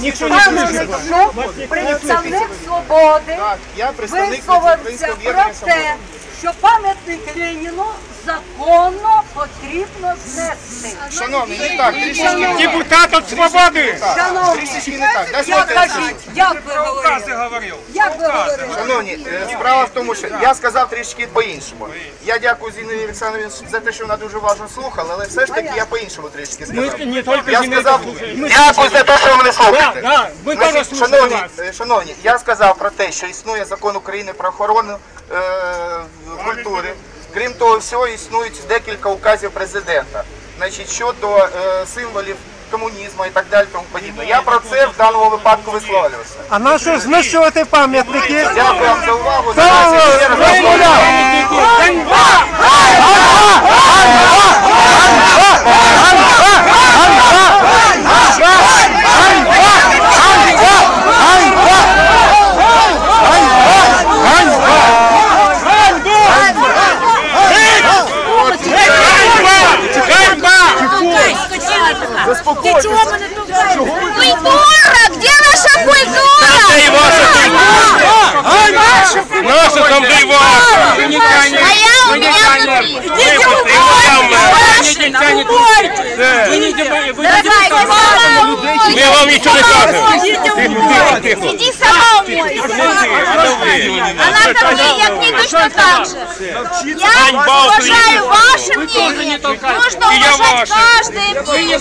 Ніхто не Пане представник свободи, висловився про те, що пам'ятник Леніну законно потрібно знести. Шановний, не так, трішечки. Депутат от свободи! Шановні, Трішечки не так. Дай я слово кажіть, як ви говорили? говорив. Як ви говорили? Шановні, е, справа в тому, що я сказав трішки по-іншому. Я дякую Зінові Олександровні за те, що вона дуже уважно слухала, але все ж таки я по-іншому трішки сказав. Мы не только Я Зинаида сказав, слушаем. Мы- дякую за те, що ви мене Да, слухаєте. да, мы тоже Значить, слушали шановні, вас. е, шановні, я сказав про те, що існує закон України про охорону е, культури. Крім того всього, існують декілька указів президента. Значить, щодо е, символів комунізму і так далі, тому подібне. Я про це в даному випадку висловлювався. А на що знищувати пам'ятники? Дякую вам за увагу. Зараз Наразі ще раз Розмовляв! Ты чего мы Культура! Где наша культура? Наша там да и ваша! Вы не А тянете! я у Вы не меня тянете! внутри. Вы Идите вот и там, вы не тянете! Да. Дорогая, Мы вам ничего не кажем! Иди сама умойся. Она ко мне, я к ней точно так же. Я уважаю ваше мнение. Нужно уважать каждое мнение.